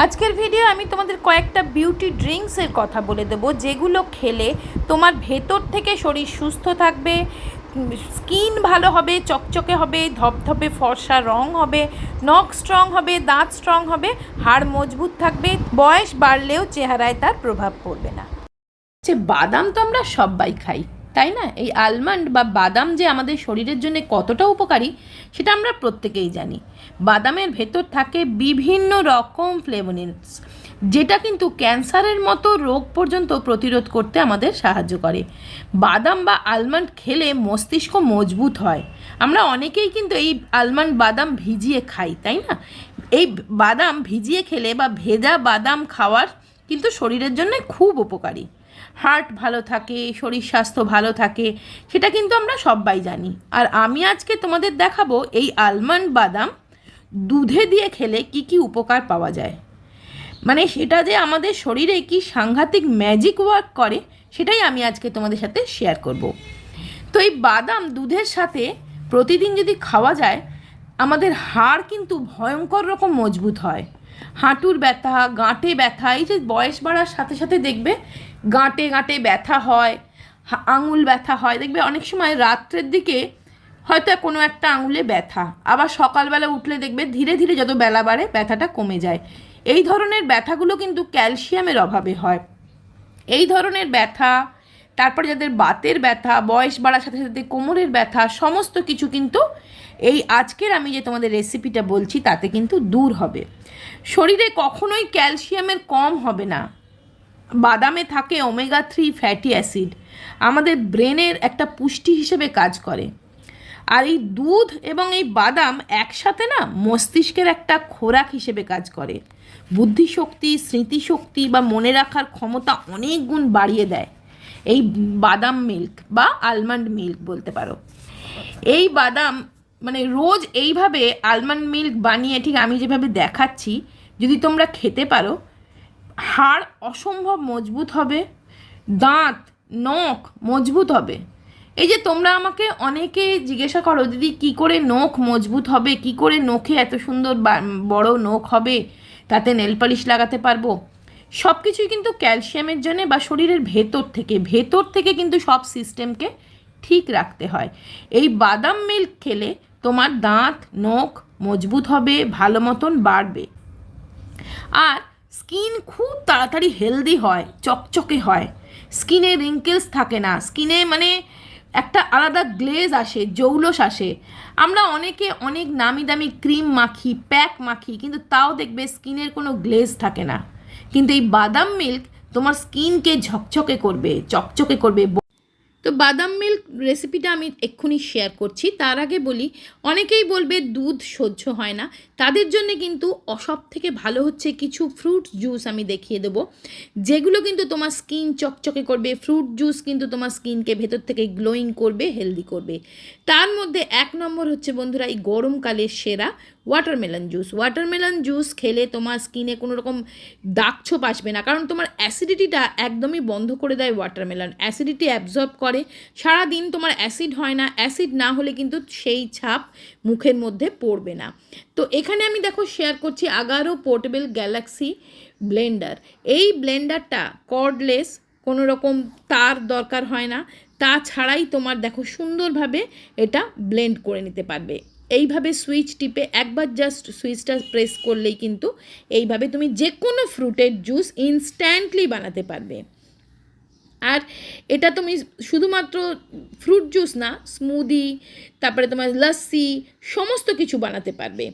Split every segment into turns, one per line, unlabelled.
আজকের ভিডিও আমি তোমাদের কয়েকটা বিউটি ড্রিঙ্কসের কথা বলে দেবো, যেগুলো খেলে তোমার ভেতর থেকে শরীর সুস্থ থাকবে স্কিন ভালো হবে, চকচকে হবে, ধপধপে ফর্সা রং হবে, নখ স্ট্রং হবে, দাঁত স্ট্রং হবে, হাড় মজবুত থাকবে, বয়স বাড়লেও চেহারায় তার প্রভাব পড়বে না। বাদাম তো আমরা সবাই খাই। তাই না? এই আলমন্ড বা বাদাম যে আমাদের শরীরের জন্য কতটা উপকারী, সেটা আমরা প্রত্যেকেই জানি। বাদামের ভেতর থাকে বিভিন্ন রকম ফ্লেভোনিনস যেটা কিন্তু ক্যান্সারের মতো রোগ পর্যন্ত প্রতিরোধ করতে আমাদের সাহায্য করে। বাদাম বা আলমন্ড খেলে মস্তিষ্ক মজবুত হয়। আমরা অনেকেই কিন্তু এই আলমন্ড বাদাম ভিজিয়ে খাই, তাই না? এই বাদাম ভিজিয়ে খেলে বা ভেজা বাদাম খাওয়ার কিন্তু শরীরের জন্য খুব উপকারী। হার্ট ভালো থাকে, শরীর স্বাস্থ্য ভালো থাকে, সেটা কিন্তু আমরা সবাই জানি। আর আমি আজকে তোমাদের দেখাবো এই আলমন্ড বাদাম দুধে দিয়ে খেলে কি কি উপকার পাওয়া যায়। মানে সেটা যে আমাদের শরীরে কি সাংঘাতিক ম্যাজিক ওয়ার্ক করে, সেটাই আমি আজকে তোমাদের সাথে শেয়ার করব। তো এই বাদাম দুধের সাথে প্রতিদিন যদি খাওয়া যায়, আমাদের হাড় কিন্তু ভয়ঙ্কর রকম মজবুত হয়। হাঁটুর ব্যথা, গাঁটে ব্যথা, এই যে বয়স বাড়ার সাথে সাথে দেখবে গাঁটে গাঁটে ব্যথা হয় আঙুল ব্যথা হয়। দেখবে অনেক সময় রাত্রের দিকে হয়তো কোনো একটা আঙুলে ব্যথা, আবার সকালবেলা উঠলে দেখবে ধীরে ধীরে যত বেলা বাড়ে ব্যথাটা কমে যায়। এই ধরনের ব্যথাগুলো কিন্তু ক্যালসিয়ামের অভাবে হয়। এই ধরনের ব্যথা তারপরে যাদের বাতের ব্যথা, বয়স বাড়ার সাথে সাথে কোমরের ব্যথা, সমস্ত কিছু কিন্তু এই আজকের আমি যে তোমাদের রেসিপিটা বলছি, তাতে কিন্তু দূর হবে। শরীরে কখনোই ক্যালসিয়ামের কম হবে না। বাদামে থাকে ওমেগা থ্রি ফ্যাটি অ্যাসিড আমাদের ব্রেনের একটা পুষ্টি হিসেবে কাজ করে। আর এই দুধ এবং এই বাদাম একসাথে না মস্তিষ্কের একটা খোরাক হিসেবে কাজ করে। বুদ্ধিশক্তি, স্মৃতিশক্তি বা মনে রাখার ক্ষমতা অনেক গুণ বাড়িয়ে দেয়। এই বাদাম মিল্ক বা আলমন্ড মিল্ক বলতে পারো। এই বাদাম মানে রোজ এইভাবে আলমন্ড মিল্ক বানিয়ে, ঠিক আমি যেভাবে দেখাচ্ছি, যদি তোমরা খেতে পারো, হাড় অসম্ভব মজবুত হবে, দাঁত, নখ মজবুত হবে। এই যে তোমরা আমাকে অনেকে জিজ্ঞাসা করো, দিদি, কি করে নখ মজবুত হবে? কি করে নখে এত সুন্দর বড় নখ হবে? তাতে নেল পালিশ লাগাতে পারব? সব কিছুই কিন্তু ক্যালসিয়ামের জন্যে বা শরীরের ভেতর থেকে ভেতর থেকে কিন্তু সব সিস্টেমকে ঠিক রাখতে হয়। এই বাদাম মিল্ক খেলে তোমার দাঁত, নখ মজবুত হবে, ভালো মতন বাড়বে। আর স্কিন খুব তাড়াতাড়ি হেলদি হয়, চকচকে হয়। স্কিনে রিঙ্কেলস থাকে না, স্কিনে মানে একটা আলাদা গ্লেজ আসে, জৌলস আসে। আমরা অনেকে অনেক নামি দামি ক্রিম মাখি, প্যাক মাখি, কিন্তু তাও দেখবে স্কিনের কোনো গ্লেজ থাকে না। কিন্তু এই বাদাম মিল্ক তোমার স্কিনকে ঝকঝকে করবে, চকচকে করবে। তো বাদাম মিল্ক রেসিপিটা আমি এক্ষুনি শেয়ার করছি। তার আগে বলি, অনেকেই বলবে দুধ সহ্য হয় না। তাদের জন্য কিন্তু সব থেকে ভালো হচ্ছে কিছু ফ্রুট জুস আমি দেখিয়ে দেবো। যেগুলো কিন্তু তোমার স্কিন চকচকে করবে ফ্রুট জুস কিন্তু তোমার স্কিনকে ভেতর থেকে গ্লোয়িং করবে হেলদি করবে। তার মধ্যে এক নম্বর হচ্ছে বন্ধুরা এই গরমকালের সেরা। ওয়াটারমেলন জুস ওয়াটারমেলন জুস খেলে তোমার স্কিনে কোনো রকম দাগ ছোপ আসবে না। কারণ তোমার অ্যাসিডিটিটা একদমই বন্ধ করে দেয় ওয়াটারমেলন অ্যাসিডিটি অ্যাবজর্ব করে। সারা দিন তোমার অ্যাসিড হয় না। অ্যাসিড না হলে কিন্তু সেই ছাপ মুখের মধ্যে পড়বে না। তো এখানে আমি দেখো শেয়ার করছি আগারো পোর্টেবল গ্যালাক্সি ব্লেন্ডার এই ব্লেন্ডারটা কর্ডলেস কোনো রকম তার দরকার হয় না। তাছাড়াই তোমার দেখো সুন্দরভাবে এটা ব্লেন্ড করে নিতে পারবে। এইভাবে সুইচ টিপে একবার জাস্ট সুইচটা প্রেস করলেই কিন্তু এইভাবে তুমি যে কোনো ফ্রুটের জুস ইনস্ট্যান্টলি বানাতে পারবে। আর এটা তুমি শুধুমাত্র ফ্রুট জুস না স্মুদি তারপরে তোমার লস্যি সমস্ত কিছু বানাতে পারবে।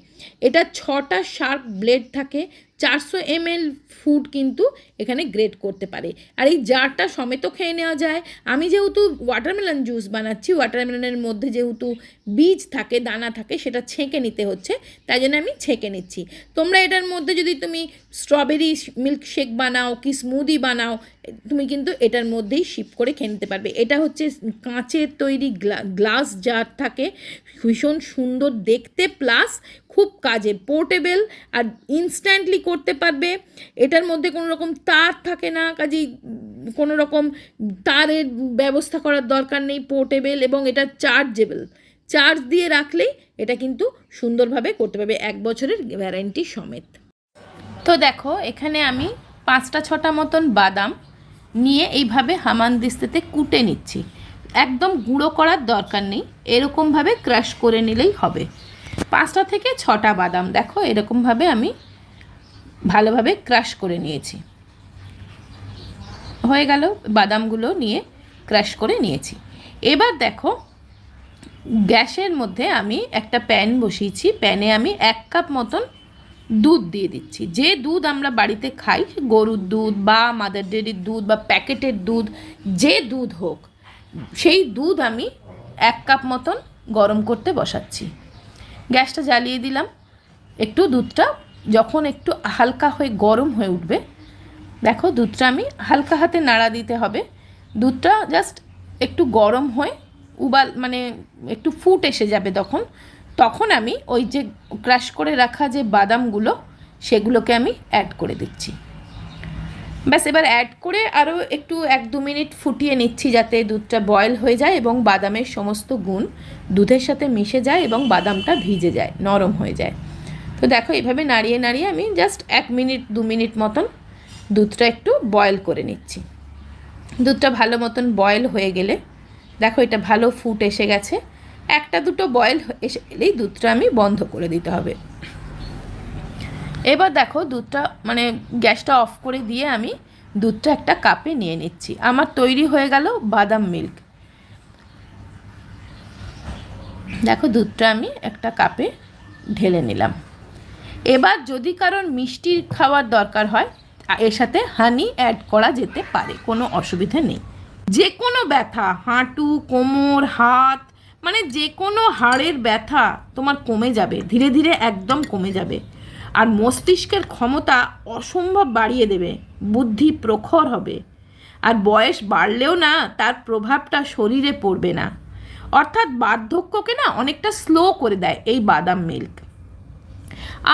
এটা ছটা শার্প ব্লেড থাকে চারশো এমএল ফুড কিন্তু এখানে গ্রেড করতে পারে। আর এই জারটা সমেত খেয়ে নেওয়া যায়। আমি যেহেতু ওয়াটারমেলন জুস বানাচ্ছি, ওয়াটারমেলনের মধ্যে যেহেতু বীজ থাকে, দানা থাকে, সেটা ছেঁকে নিতে হচ্ছে, তাই জন্য আমি ছেঁকে নিচ্ছি। তোমরা এটার মধ্যে যদি তুমি স্ট্রবেরি মিল্কশেক বানাও কি স্মুদি বানাও, তুমি কিন্তু এটার মধ্যেই শিপ করে খেয়ে নিতে পারবে। এটা হচ্ছে কাঁচের তৈরি গ্লাস জার থাকে, ভীষণ সুন্দর দেখতে, প্লাস খুব কাজে পোর্টেবল আর ইনস্ট্যান্টলি করতে পারবে। এটার মধ্যে কোনো রকম তার থাকে না, কাজেই কোনো রকম তারের ব্যবস্থা করার দরকার নেই পোর্টেবল এবং এটা চার্জেবল চার্জ দিয়ে রাখলেই এটা কিন্তু সুন্দরভাবে করতে পারবে, এক বছরের গ্যারান্টি সমেত। তো দেখো, এখানে আমি পাঁচটা ছটা মতন বাদাম নিয়ে এইভাবে হামানদিস্তাতে কুটে নিচ্ছি। একদম গুঁড়ো করার দরকার নেই, এরকমভাবে ক্রাশ করে নিলেই হবে। পাঁচটা থেকে ছটা বাদাম, দেখো এরকমভাবে আমি ভালোভাবে ক্রাশ করে নিয়েছি। হয়ে গেল, বাদামগুলো নিয়ে ক্রাশ করে নিয়েছি। এবার দেখো, গ্যাসের মধ্যে আমি একটা প্যান বসিয়েছি। প্যানে আমি এক কাপ মতন দুধ দিয়ে দিচ্ছি। যে দুধ আমরা বাড়িতে খাই, গরুর দুধ বা মাদার ডেয়ারির দুধ বা প্যাকেটের দুধ, যে দুধ হোক, সেই দুধ আমি এক কাপ মতন গরম করতে বসাচ্ছি। গ্যাসটা জ্বালিয়ে দিলাম। একটু দুধটা যখন একটু হালকা হয়ে গরম হয়ে উঠবে, দেখো দুধটা আমি হালকা হাতে নাড়া দিতে হবে। দুধটা জাস্ট একটু গরম হয়ে উবাল মানে একটু ফুট এসে যাবে তখন। তখন আমি ওই যে ক্রাশ করে রাখা যে বাদামগুলো, সেগুলোকে আমি অ্যাড করে দিচ্ছি। ব্যাস, এবার অ্যাড করে আরও একটু এক দু মিনিট ফুটিয়ে নিচ্ছি যাতে দুধটা বয়েল হয়ে যায় এবং বাদামের সমস্ত গুণ দুধের সাথে মিশে যায় এবং বাদামটা ভিজে যায়, নরম হয়ে যায়। তো দেখো এইভাবে নাড়িয়ে নাড়িয়ে আমি জাস্ট এক মিনিট, দু মিনিট মতন দুধটা একটু বয়েল করে নিচ্ছি। দুধটা ভালো মতন বয়েল হয়ে গেলে, দেখো এটা ভালো ফুট এসে গেছে। একটা দুটো বয়েল এসে গেলেই দুধটা আমি বন্ধ করে দিতে হবে। এবার দেখো দুধটা মানে গ্যাসটা অফ করে দিয়ে আমি দুধটা একটা কাপে নিয়ে নিচ্ছি। আমার তৈরি হয়ে গেল বাদাম মিল্ক। দেখো দুধটা আমি একটা কাপে ঢেলে নিলাম। এবার যদি কারোর মিষ্টি খাওয়ার দরকার হয়, এর সাথে হানি অ্যাড করা যেতে পারে, কোনো অসুবিধা নেই। যে কোনো ব্যথা, হাঁটু, কোমর, হাত মানে যে কোনো হাড়ের ব্যথা তোমার কমে যাবে, ধীরে ধীরে একদম কমে যাবে। আর মস্তিষ্কের ক্ষমতা অসম্ভব বাড়িয়ে দেবে, বুদ্ধি প্রখর হবে। আর বয়স বাড়লেও না, তার প্রভাবটা শরীরে পড়বে না। অর্থাৎ বার্ধক্যকে না অনেকটা স্লো করে দেয় এই বাদাম মিল্ক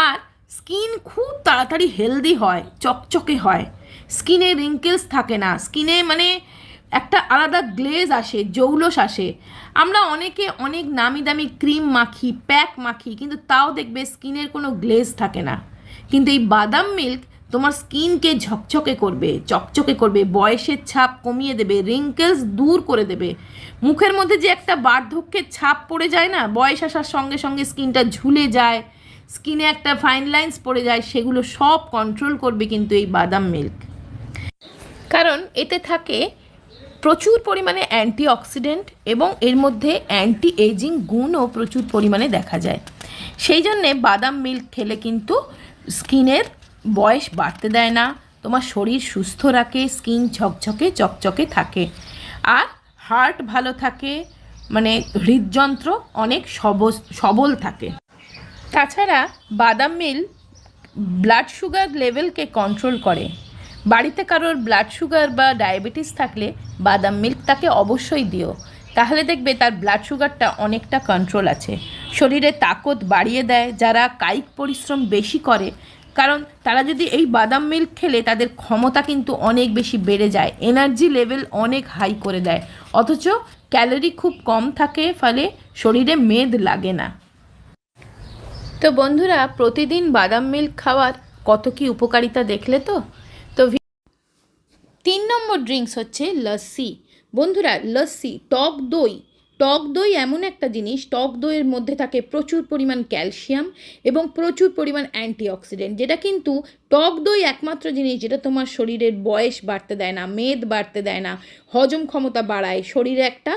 আর স্কিন খুব তাড়াতাড়ি হেলদি হয়, চকচকে হয়। স্কিনে রিঙ্কেলস থাকে না। স্কিনে মানে একটা আলাদা গ্লেজ আসে, জৌলস আসে। আমরা অনেকে অনেক নামি দামি ক্রিম মাখি প্যাক মাখি, কিন্তু তাও দেখবে স্কিনের কোনো গ্লেজ থাকে না। কিন্তু এই বাদাম মিল্ক তোমার স্কিনকে ঝকঝকে করবে, চকচকে করবে, বয়সের ছাপ কমিয়ে দেবে রিঙ্কেলস দূর করে দেবে। মুখের মধ্যে যে একটা বার্ধক্যের ছাপ পড়ে যায় না, বয়স আসার সঙ্গে সঙ্গে স্কিনটা ঝুলে যায়, স্কিনে একটা ফাইন লাইন্স পড়ে যায়, সেগুলো সব কন্ট্রোল করবে কিন্তু এই বাদাম মিল্ক কারণ এতে থাকে প্রচুর পরিমাণে অ্যান্টি অক্সিডেন্ট এবং এর মধ্যে অ্যান্টি এজিং গুণও প্রচুর পরিমাণে দেখা যায়। সেই জন্যে বাদাম মিল্ক খেলে কিন্তু স্কিনের বয়স বাড়তে দেয় না, তোমার শরীর সুস্থ রাখে, স্কিন ঝকঝকে, চকচকে থাকে। আর হার্ট ভালো থাকে মানে হৃদযন্ত্র অনেক সব সবল থাকে। তাছাড়া বাদাম মিল ব্লাড সুগার লেভেলকে কন্ট্রোল করে। বাড়িতে কারোর ব্লাড সুগার বা ডায়াবেটিস থাকলে বাদাম মিল্ক তাকে অবশ্যই দিও। তাহলে দেখবে তার ব্লাড সুগারটা অনেকটা কন্ট্রোল আছে। শরীরে তাকত বাড়িয়ে দেয়, যারা কায়িক পরিশ্রম বেশি করে, কারণ তারা যদি এই বাদাম মিল্ক খেলে তাদের ক্ষমতা কিন্তু অনেক বেশি বেড়ে যায় এনার্জি লেভেল অনেক হাই করে দেয়। অথচ ক্যালোরি খুব কম থাকে, ফলে শরীরে মেদ লাগে না। তো বন্ধুরা, প্রতিদিন বাদাম মিল্ক খাওয়ার কত কি উপকারিতা দেখলে তো? তিন নম্বর ড্রিঙ্কস হচ্ছে লস্যি। বন্ধুরা, লস্যি, টক দই। টক দই এমন একটা জিনিস, টক দইয়ের মধ্যে থাকে প্রচুর পরিমাণ ক্যালসিয়াম এবং প্রচুর পরিমাণ অ্যান্টিঅক্সিডেন্ট, যেটা কিন্তু টক দই একমাত্র জিনিস যেটা তোমার শরীরের বয়স বাড়তে দেয় না, মেদ বাড়তে দেয় না, হজম ক্ষমতা বাড়ায়, শরীরে একটা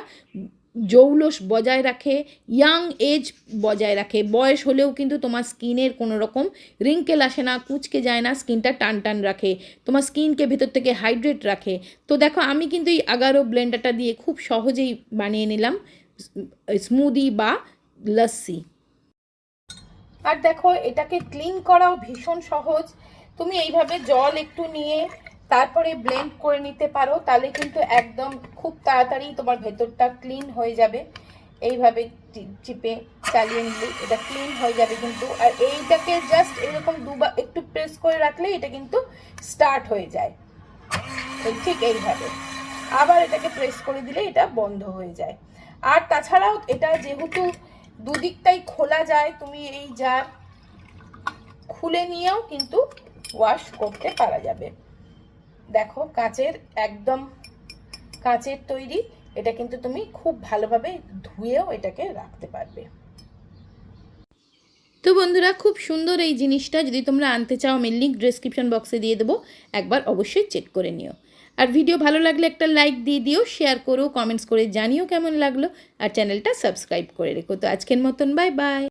জৌলস বজায় রাখে ইয়াং এজ বজায় রাখে। বয়স হলেও কিন্তু তোমার স্কিনের কোনো রকম রিঙ্কেল আসে না, কুচকে যায় না, স্কিনটা টান টান রাখে। তোমার স্কিনকে ভেতর থেকে হাইড্রেট রাখে। তো দেখো, আমি কিন্তু এই আগারো ব্লেন্ডারটা দিয়ে খুব সহজেই বানিয়ে নিলাম স্মুদি বা লস্যি আর দেখো, এটাকে ক্লিন করাও ভীষণ সহজ। তুমি এইভাবে জল একটু নিয়ে তারপরে ব্লেন্ড করে নিতে পারো, তাহলে কিন্তু একদম খুব তাড়াতাড়ি তোমার ভেতরটা ক্লিন হয়ে যাবে। এইভাবে চিপে চালিয়ে নিলে এটা ক্লিন হয়ে যাবে কিন্তু। আর এইটাকে জাস্ট এরকম দুবার একটু প্রেস করে রাখলে এটা কিন্তু স্টার্ট হয়ে যায়। ঠিক এইভাবে। আবার এটাকে প্রেস করে দিলে এটা বন্ধ হয়ে যায়। আর তাছাড়াও এটা যেহেতু দুদিকটাই খোলা যায়, তুমি এই যা খুলে নিয়েও কিন্তু ওয়াশ করতে পারা যাবে। দেখো, কাচের একদম কাচের তৈরি। এটা কিন্তু তুমি খুব ভালোভাবে ধুয়েও এটাকে রাখতে পারবে। তো বন্ধুরা, খুব সুন্দর এই জিনিসটা। যদি তোমরা আনতে চাও, আমি লিঙ্ক ডিসক্রিপশন বক্সে দিয়ে দেবো। একবার অবশ্যই চেক করে নিও। আর ভিডিও ভালো লাগলে একটা লাইক দিয়ে দিও শেয়ার করো কমেন্টস করে জানিও কেমন লাগল। আর চ্যানেলটা সাবস্ক্রাইব করে রেখো। তো আজকের মতন বাই বাই